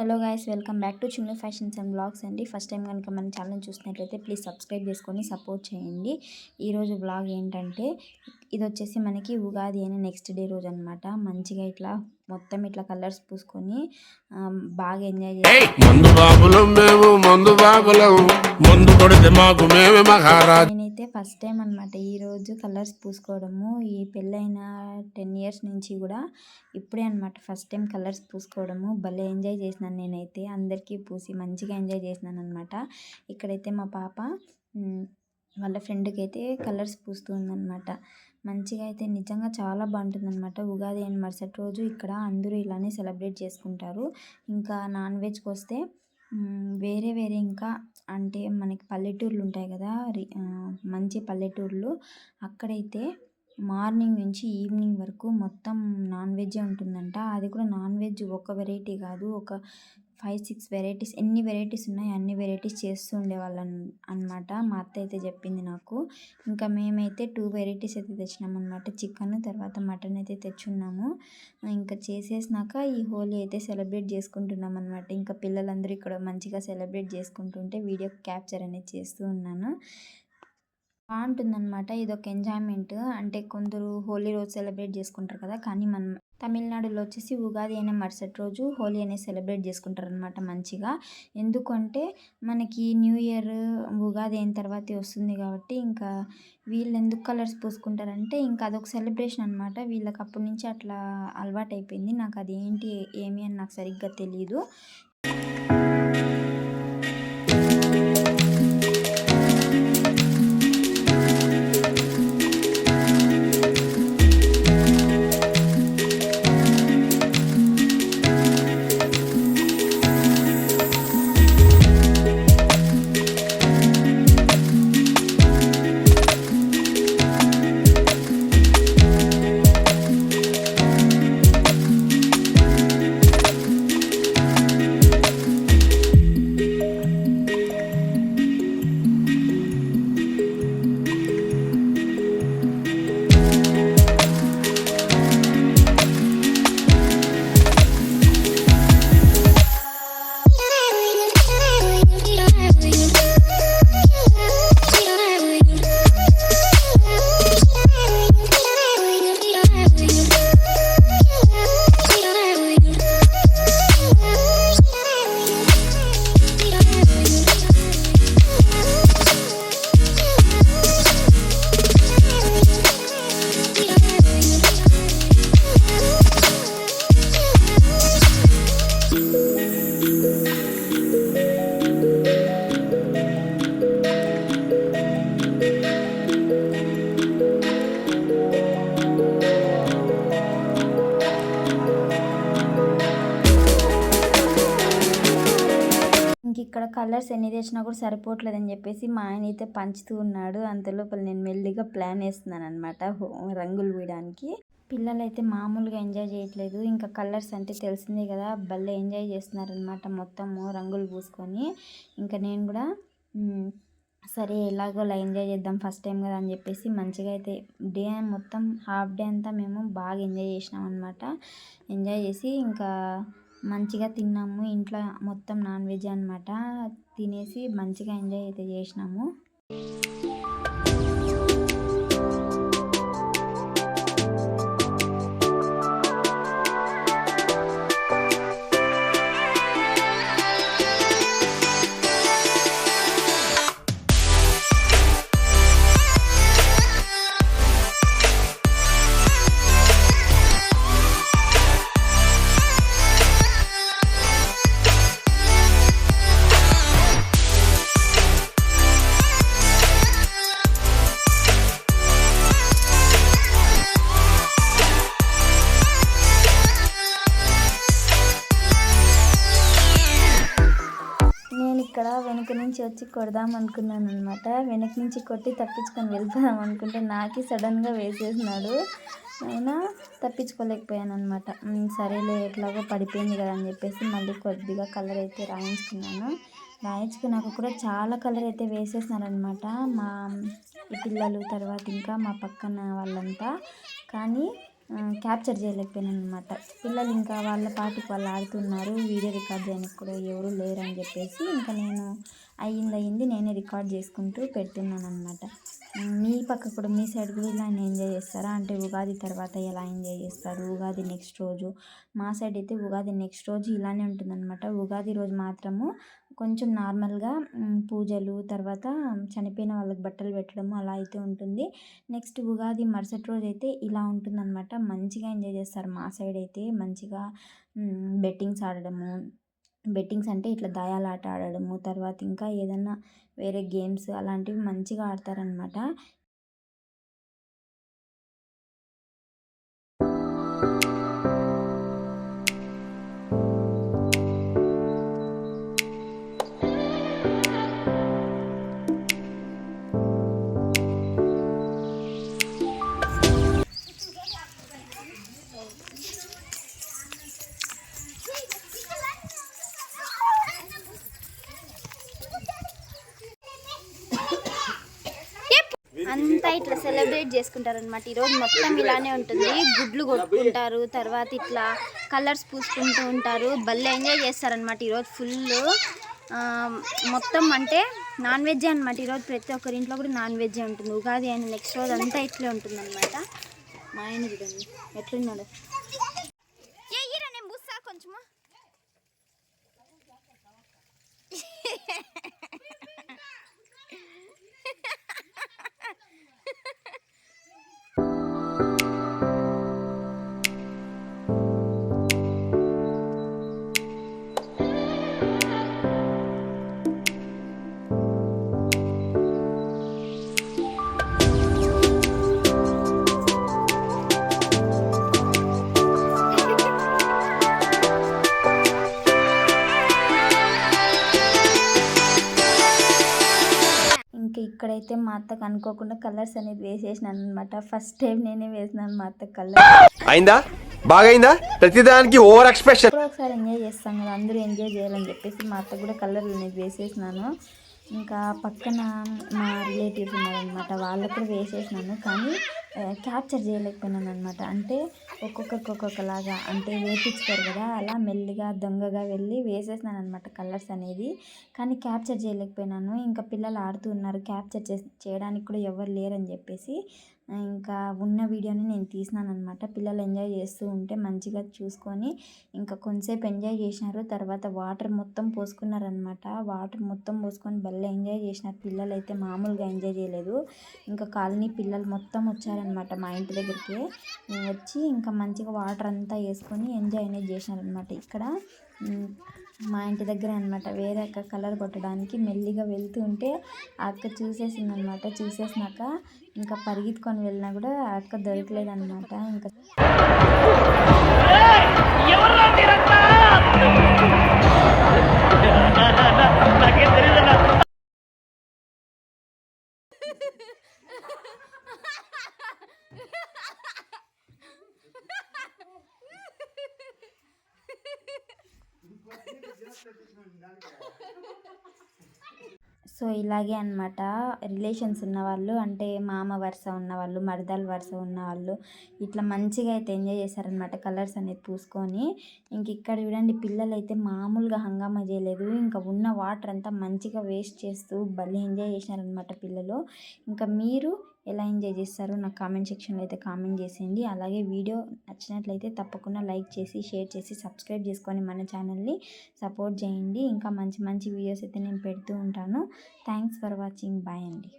Hello guys welcome back to Chinna fashions and blogs అండి. First time కనుక మన channel చూసినట్లయితే ప్లీజ్ సబ్స్క్రైబ్ చేసుకొని సపోర్ట్ చేయండి. ఈరోజు బ్లాగ్ ఏంటంటే ఇది వచ్చేసి మనకి ఉగాది అని నెక్స్ట్ డే రోజు అనమాట మంచిగా ఇట్లా మొత్తం ఇట్లా కలర్స్ పూసుకొని బాగా ఎంజాయ్ చేసి నేనైతే ఫస్ట్ టైం అనమాట ఈరోజు కలర్స్ పూసుకోవడము. ఈ పెళ్ళైన టెన్ ఇయర్స్ నుంచి కూడా ఇప్పుడే అనమాట ఫస్ట్ టైం కలర్స్ పూసుకోవడము. భలే ఎంజాయ్ చేసినాను నేనైతే. అందరికీ పూసి మంచిగా ఎంజాయ్ చేసినాను అనమాట ఇక్కడైతే మా పాప వాళ్ళ ఫ్రెండ్కి అయితే కలర్స్ పూస్తూ ఉందన్నమాట. మంచిగా అయితే నిజంగా చాలా బాగుంటుంది అనమాట ఉగాది అండ్ మరుసటి రోజు ఇక్కడ అందరూ ఇలానే సెలబ్రేట్ చేసుకుంటారు. ఇంకా నాన్ వెజ్కి వస్తే వేరే వేరే ఇంకా అంటే మనకి పల్లెటూర్లు ఉంటాయి కదా రి- మంచి పల్లెటూర్లు. అక్కడైతే మార్నింగ్ నుంచి ఈవినింగ్ వరకు మొత్తం నాన్ వెజ్జే ఉంటుందంట. అది కూడా నాన్ వెజ్ ఒక వెరైటీ కాదు. ఒక ఫైవ్ సిక్స్ వెరైటీస్ ఎన్ని వెరైటీస్ ఉన్నాయో అన్ని వెరైటీస్ చేస్తూ ఉండేవాళ్ళు అనమాట మా అత్త అయితే చెప్పింది నాకు. ఇంకా మేమైతే టూ వెరైటీస్ అయితే తెచ్చినాం అనమాట చికెన్ తర్వాత మటన్ అయితే తెచ్చున్నాము. ఇంకా చేసేసినాక ఈ హోలీ అయితే సెలబ్రేట్ చేసుకుంటున్నాం అనమాట ఇంకా పిల్లలందరూ ఇక్కడ మంచిగా సెలబ్రేట్ చేసుకుంటుంటే వీడియో క్యాప్చర్ అనేది చేస్తూ ఉన్నాను. బాగుంటుందన్నమాట. ఇది ఒక ఎంజాయ్మెంట్. అంటే కొందరు హోలీ రోజు సెలబ్రేట్ చేసుకుంటారు కదా కానీ మనం తమిళనాడులో వచ్చేసి ఉగాది అనే మరుసటి రోజు హోలీ అనేది సెలబ్రేట్ చేసుకుంటారు అనమాట మంచిగా. ఎందుకంటే మనకి న్యూ ఇయర్ ఉగాది అయిన తర్వాతే వస్తుంది కాబట్టి ఇంకా వీళ్ళు ఎందుకు కలర్స్ పూసుకుంటారంటే ఇంకా అదొక సెలబ్రేషన్ అనమాట వీళ్ళకి అప్పటి నుంచి అట్లా అలవాటు అయిపోయింది నాకు అది ఏంటి ఏమి అని నాకు సరిగ్గా తెలియదు ఇక్కడ కలర్స్ ఎన్ని తెచ్చినా కూడా సరిపోవట్లేదని చెప్పేసి మా ఆయన అయితే పంచుతూ ఉన్నాడు. అంతలోపల నేను మెల్లిగా ప్లాన్ వేస్తున్నాను అనమాట రంగులు వేయడానికి పిల్లలు అయితే మామూలుగా ఎంజాయ్ చేయట్లేదు. ఇంకా కలర్స్ అంటే తెలిసిందే కదా భలే ఎంజాయ్ చేస్తున్నారనమాట మొత్తము రంగులు పూసుకొని. ఇంకా నేను కూడా సరే ఎలాగోలా ఎంజాయ్ చేద్దాం ఫస్ట్ టైం కదా అని చెప్పేసి మంచిగా అయితే డే మొత్తం హాఫ్ డే అంతా మేము బాగా ఎంజాయ్ చేసినాం అనమాట ఎంజాయ్ చేసి ఇంకా మంచిగా తిన్నాము. ఇంట్లో మొత్తం నాన్ వెజ్ అనమాట తినేసి మంచిగా ఎంజాయ్ అయితే చేసినాము. ఇక్కడ వెనక నుంచి వచ్చి కొడదాం అనుకున్నాను అనమాట వెనక నుంచి కొట్టి తప్పించుకొని వెళ్ళిపోదాం అనుకుంటే నాకే సడన్గా వేసేసినాడు. అయినా తప్పించుకోలేకపోయాను అనమాట సరేలే ఎట్లాగో పడిపోయింది కదా అని చెప్పేసి మళ్ళీ కొద్దిగా కలర్ అయితే రాయించుకున్నాను. రాయించుకున్నాక కూడా చాలా కలర్ అయితే వేసేసినారనమాట మా పిల్లలు తర్వాత ఇంకా మా పక్కన వాళ్ళంతా. కానీ క్యాప్చర్ చేయలేకపోయాను అనమాట పిల్లలు ఇంకా వాళ్ళ పాటికి వాళ్ళు ఆడుతున్నారు వీడియో రికార్డ్ చేయడానికి కూడా ఎవరు లేరు అని చెప్పేసి ఇంకా నేను అయ్యింది అయ్యింది నేనే రికార్డ్ చేసుకుంటూ పెడుతున్నాను అనమాట మీ పక్క కూడా మీ సైడ్ కూడా ఇలా ఎంజాయ్ చేస్తారా? అంటే ఉగాది తర్వాత ఎలా ఎంజాయ్ చేస్తారు? ఉగాది నెక్స్ట్ రోజు మా సైడ్ అయితే ఉగాది నెక్స్ట్ రోజు ఇలానే ఉంటుందన్నమాట. ఉగాది రోజు మాత్రము కొంచెం నార్మల్గా పూజలు తర్వాత చనిపోయిన వాళ్ళకి బట్టలు పెట్టడము అలా అయితే ఉంటుంది. నెక్స్ట్ ఉగాది మరుసటి రోజు అయితే ఇలా ఉంటుందన్నమాట. మంచిగా ఎంజాయ్ చేస్తారు మా సైడ్ అయితే. మంచిగా బెట్టింగ్స్ ఆడడము. బెట్టింగ్స్ అంటే ఇట్లా దయాలాట ఆడడము. తర్వాత ఇంకా ఏదన్నా వేరే గేమ్స్ అలాంటివి మంచిగా ఆడతారనమాట అంతా ఇట్లా సెలబ్రేట్ చేసుకుంటారు అనమాట ఈరోజు మొత్తం ఇలానే ఉంటుంది. గుడ్లు కొట్టుకుంటారు తర్వాత ఇట్లా కలర్స్ పూసుకుంటూ ఉంటారు. భలే ఎంజాయ్ చేస్తారనమాట ఈరోజు ఫుల్. మొత్తం అంటే నాన్ వెజ్ అనమాట ఈరోజు ప్రతి ఒక్కరి ఇంట్లో కూడా నాన్ వెజ్ ఉంటుంది. ఉగాది అయిన నెక్స్ట్ రోజు అంతా ఇట్లే ఉంటుంది అనమాట మా ఆయన చూడండి ఎట్లున్నాడు. ఇక్కడైతే మా అత్తకు అనుకోకుండా కలర్స్ అనేది వేసేసినాను అనమాట ఫస్ట్ టైం నేనే వేసినాను మా అత్త కలర్. అయిందా? బాగైందా? ప్రతిదానికి ఓవర్ ఎక్స్ప్రెషన్ ఒకసారి ఎంజాయ్ చేస్తాం కదా అందరూ ఎంజాయ్ చేయాలని చెప్పేసి మా అత్త కూడా కలర్లు అనేది వేసేసినాను. ఇంకా పక్కన మా రిలేటివ్స్ ఉన్నారనమాట వాళ్ళకు కూడా వేసేసినాను. కానీ క్యాప్చర్ చేయలేకపోయినాను అనమాట అంటే ఒక్కొక్కరికి ఒక్కొక్కలాగా అంటే వేపించుతారు కదా అలా మెల్లిగా దొంగగా వెళ్ళి వేసేసినాను అనమాట కలర్స్ అనేది. కానీ క్యాప్చర్ చేయలేకపోయినాను. ఇంకా పిల్లలు ఆడుతూ ఉన్నారు. క్యాప్చర్ చే చేయడానికి కూడా ఎవరు లేరని చెప్పేసి ఇంకా ఉన్న వీడియోని నేను తీసినాను అనమాట పిల్లలు ఎంజాయ్ చేస్తూ ఉంటే మంచిగా చూసుకొని ఇంకా కొంతసేపు ఎంజాయ్ చేసినారు. తర్వాత వాటర్ మొత్తం పోసుకున్నారనమాట వాటర్ మొత్తం పోసుకొని భలే ఎంజాయ్ చేసినారు. పిల్లలు అయితే మామూలుగా ఎంజాయ్ చేయలేదు. ఇంకా కాలనీ పిల్లలు మొత్తం వచ్చారనమాట మా ఇంటి దగ్గరికి. వచ్చి ఇంకా మంచిగా వాటర్ అంతా వేసుకొని ఎంజాయ్ అనేది చేసినారనమాట ఇక్కడ. మా ఇంటి దగ్గర అనమాట వేరే అక్క కలర్ కొట్టడానికి మెల్లిగా వెళ్తూ ఉంటే అక్క చూసేసింది అనమాట చూసేసినాక ఇంకా పరిగెత్తుకొని వెళ్ళినా కూడా అక్క దొరకలేదన్నమాట. ఇంకా సో ఇలాగే అన్నమాట. రిలేషన్స్ ఉన్నవాళ్ళు అంటే మామ వరుస ఉన్నవాళ్ళు మరదల వరుస ఉన్నవాళ్ళు ఇట్లా మంచిగా అయితే ఎంజాయ్ చేశారనమాట కలర్స్ అనేది పూసుకొని. ఇంక ఇక్కడ చూడండి పిల్లలు అయితే మామూలుగా హంగామా చేయలేదు. ఇంకా ఉన్న వాటర్ అంతా మంచిగా వేస్ట్ చేస్తూ భలే ఎంజాయ్ చేశారనమాట పిల్లలు. ఇంకా మీరు ఎలా ఎంజాయ్ చేస్తారో నాకు కామెంట్ సెక్షన్లో అయితే కామెంట్ చేసేయండి. అలాగే వీడియో నచ్చినట్లయితే తప్పకుండా లైక్ చేసి షేర్ చేసి సబ్స్క్రైబ్ చేసుకొని మన ఛానల్ని సపోర్ట్ చేయండి. ఇంకా మంచి మంచి వీడియోస్ అయితే నేను పెడుతూ ఉంటాను. Thanks for watching. బాయ్ అండి.